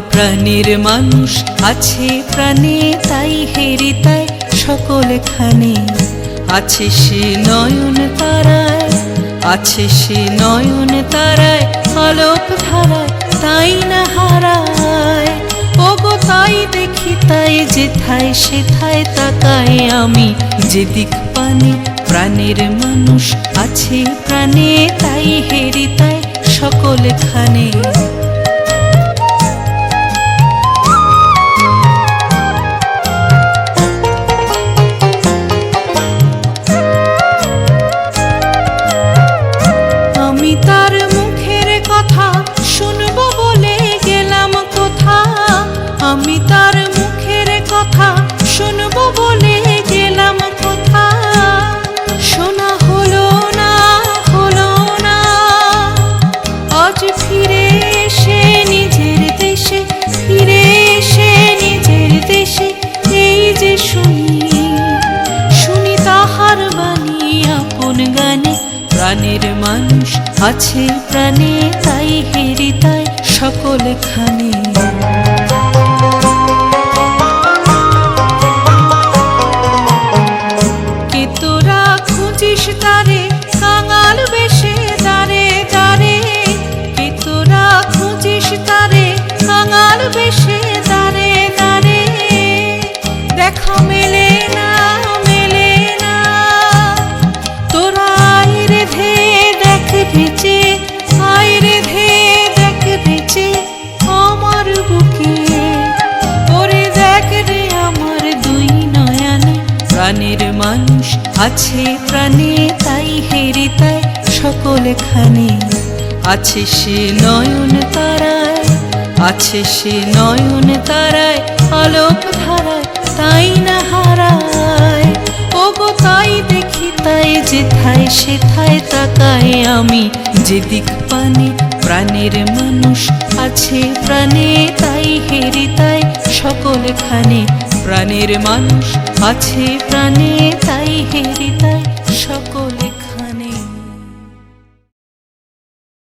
প্রাণের মানুষ আছে প্রাণে, তাই হেরি তাই সকলখানে। আছে সে নয়ন তারায়, আছে সে নয়ন তারায়, আলোক ধারায় তাই না হারায়। ওগো তাই দেখি তাই যেথায় সেথায় তাকায় আমি। যেদিক পানে প্রাণের মানুষ আছে প্রাণে, তাই হেরি তাই সকলখানে। গানে প্রাণের মানুষ আছে প্রাণে তাই হেরি তাই সকলখানে কে তোরা খুঁজিস তারে? প্রাণের মানুষ আছে প্রাণে, তাই হেরি তাই সকলখানে। আছে সে নয়ন তারায়, আছে সে নয়ন তারায়, আলোক ধারায় তাই না হারায়। ওগো তাই দেখি তাই যেথায়, সেথায় তাকায় আমি। যেদিক পানে প্রাণের মানুষ আছে প্রাণে, তাই হেরি তাই সকলখানে। প্রাণের মানুষ আছে প্রাণে তাই হেরি